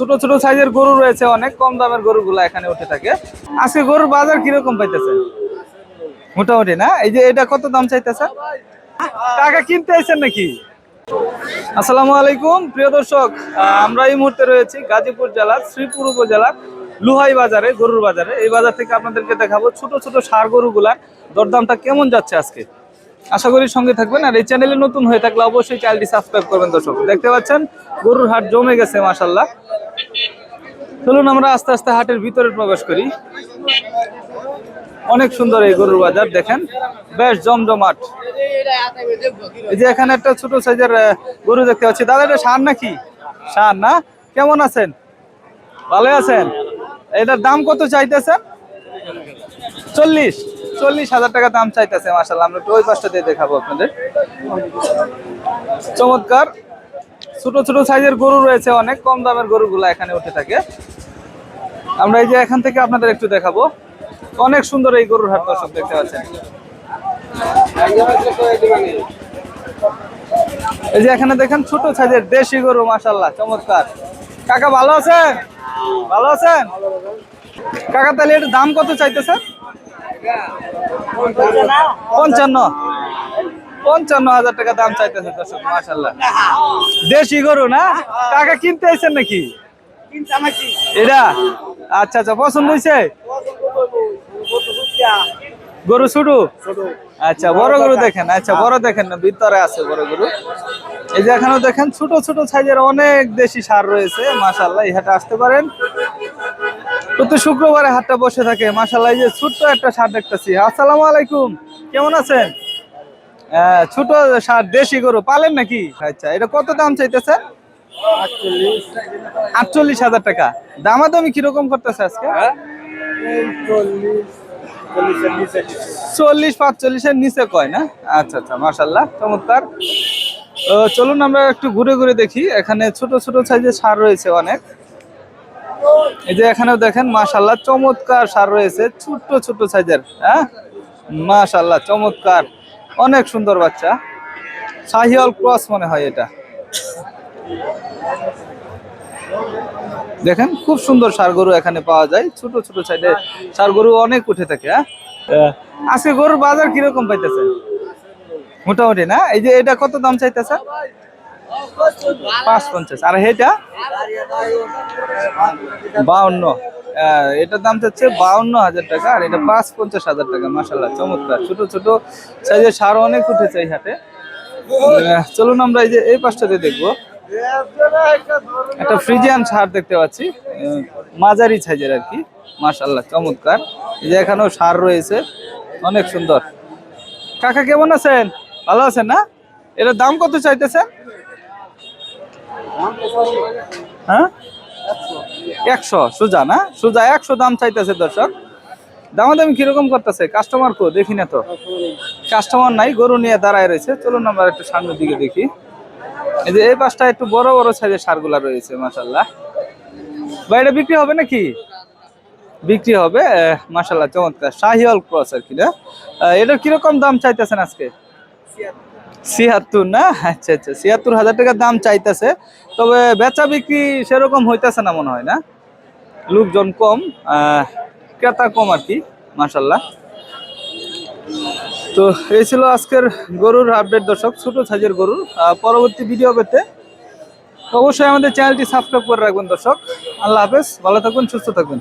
ছোট ছোট সাইজের গরু রয়েছে, অনেক কম দামের গরুগুলো এখানে উঠে থাকে। আজকে গরুর বাজার কীরকম পাইতেছে? মোটামুটি, না? এই যে এটা কত দাম চাইতেছে? টাকা কিনতে আইছেন নাকি? আসসালামু আলাইকুম, প্রিয় দর্শক আমরা এই মুহূর্তে রয়েছি গাজীপুর জেলার শ্রীপুর উপজেলার লুহাই বাজারে, গরুর বাজারে। এই বাজার থেকে আপনাদেরকে দেখাবো ছোট ছোট সার গরুগুলার দরদামটা কেমন যাচ্ছে আজকে? আশা করি সঙ্গে থাকবেন। আর এই চ্যানেলে নতুন হয়ে থাকলে অবশ্যই চ্যানেলটি সাবস্ক্রাইব করবেন দর্শক। দেখতে পাচ্ছেন, গরুর হাট জমে গেছে মাসাল্লাহ চলুন আমরা আস্তে আস্তে হাটের ভিতরে প্রবেশ করি। অনেক সুন্দর এই গরুর বাজার, দেখেন। বেশ জমজমাট এই যে এখানে একটা ছোট সাইজের গরু দেখতে পাচ্ছি। দাদা, এটা সার নাকি? সার না? কেমন আছেন? ভালো আছেন? এটার দাম কত চাইতেছেন? চল্লিশ। চল্লিশ হাজার টাকা দাম চাইতেছে মাসাল্লাহ আমরা একটু ওই পাশটা দিয়ে দেখাবো আপনাদের। চমৎকার। ছোট ছোট সাইজের গরু রয়েছে অনেক, কম দামের গরুগুলো এখানে উঠে থাকে। আমরা এই যে এখান থেকে আপনাদের একটু দেখাবো। অনেক সুন্দর এই গরুর হাট দর্শক দেখতে পাচ্ছেন। এই যে এখানে দেখেন ছোট সাইজের দেশি গরু মাশাল্লাহ চমৎকার। কাকা, ভালো আছেন? ভালো আছেন? কাকা, তাহলে এটার দাম কত চাইতেছে পঞ্চান্ন। পঞ্চান্ন হাজার টাকা দাম চাইতেছে দর্শক মাশাল্লাহ দেশি গরু না? কাকা, কিনতে আইছেন নাকি? এটা? আচ্ছা আচ্ছা পছন্দ হয়েছে গরু শুরু আচ্ছা বড় গরু দেখেন আচ্ছা বড় দেখেন না, ভিতরে আছে বড় গরু। এই যে এখানেও দেখেন, ছোট ছোট সাইজের অনেক দেশি সার রয়েছে মাশাল্লাহ এই হাটে আসতে পারেন। প্রতি শুক্রবারে হাটটা বসে থাকে মাশাল্লাহ এই যে ছোট্ট একটা সার দেখতেছি। আসসালামু আলাইকুম, কেমন আছেন? ছোট সার, দেশি গরু, পালেন নাকি? আচ্ছা এটা কত দাম চাইতেছে? আটচল্লিশ হাজার টাকা। দামাদামি কীরকম করতেছে আজকে? চল্লিশ পাঁচচল্লিশের নিচে কয় না? আচ্ছা আচ্ছা মার্শাল্লাহ চমৎকার। চলুন আমরা একটু ঘুরে ঘুরে দেখি। এখানে ছোট ছোট সাইজের সার রয়েছে অনেক। এই যে এখানেও দেখেন মাশাল্লাহ চমৎকার সার রয়েছে। ছোট্ট ছোট সাইজের হ্যাঁ? মাশাল্লাহ চমৎকার। অনেক সুন্দর বাচ্চা। শাহিওয়াল ক্রস মনে হয় এটা। দেখেন, খুব সুন্দর সার গরু এখানে পাওয়া যায়। ছোট ছোট সাইডে সার গরু অনেক উঠে থাকে হ্যাঁ? আজকে গরুর বাজার কীরকম পাইতেছে? মোটামুটি, না? এই যে এটা কত দাম চাইতেছে? পাঁচ পঞ্চাশ আর এটা বাউন্ন। এটার দাম চাচ্ছে বাউন্ন হাজার টাকা, আর এটা পাঁচ পঞ্চাশ হাজার টাকা মাসাল্লাহ চমৎকার। ছোট ছোট সাইজের সার অনেক উঠেছে এই হাটে। চলুন আমরা এই যে এই পাশটাতে দেখব। একটা ফ্রিজিয়ান সার দেখতে পাচ্ছি। মাঝারি সাইজের আর কি। মাশাল্লাহ চমৎকার। যে এখানেও সার রয়েছে। অনেক সুন্দর। কাকা, কেমন আছেন? ভালো আছেন না? এটার দাম কত চাইতেছেন? হ্যাঁ? একশো। সোজা না? সোজা একশো দাম চাইতেছে দর্শক। দামাদামি কীরকম করতেছে? কাস্টমার কো? দেখি না তো। কাস্টমার নাই, গরু নিয়ে দাঁড়ায় রয়েছে। চলুন আমরা একটু সামনের দিকে দেখি। এই যে এই পাশটা একটু বড় বড় সাইজের সারগুলা রয়েছে মাশাল্লাহ ভাই, এটা বিক্রি হবে নাকি? বিক্রি হবে মাশাল্লাহ চমৎকার। শাহিওয়াল ক্রস আর কি, না? এটার কীরকম দাম চাইতেছেন আজকে? ছিয়াত্তর, না? আচ্ছা আচ্ছা ছিয়াত্তর হাজার টাকার দাম চাইতেছে। তবে বেচা বিক্রি সেরকম হইতেছে না মনে হয়, না? লোকজন কম ক্রেতা কম আর কি মাশাল্লাহ তো এই ছিল আজকের গরুর আপডেট দর্শক, ছোট সাইজের গরুর। পরবর্তী ভিডিও পেতে অবশ্যই আমাদের চ্যানেলটি সাবস্ক্রাইব করে রাখবেন দর্শক। আল্লাহ হাফেজ, ভালো থাকবেন, সুস্থ থাকবেন।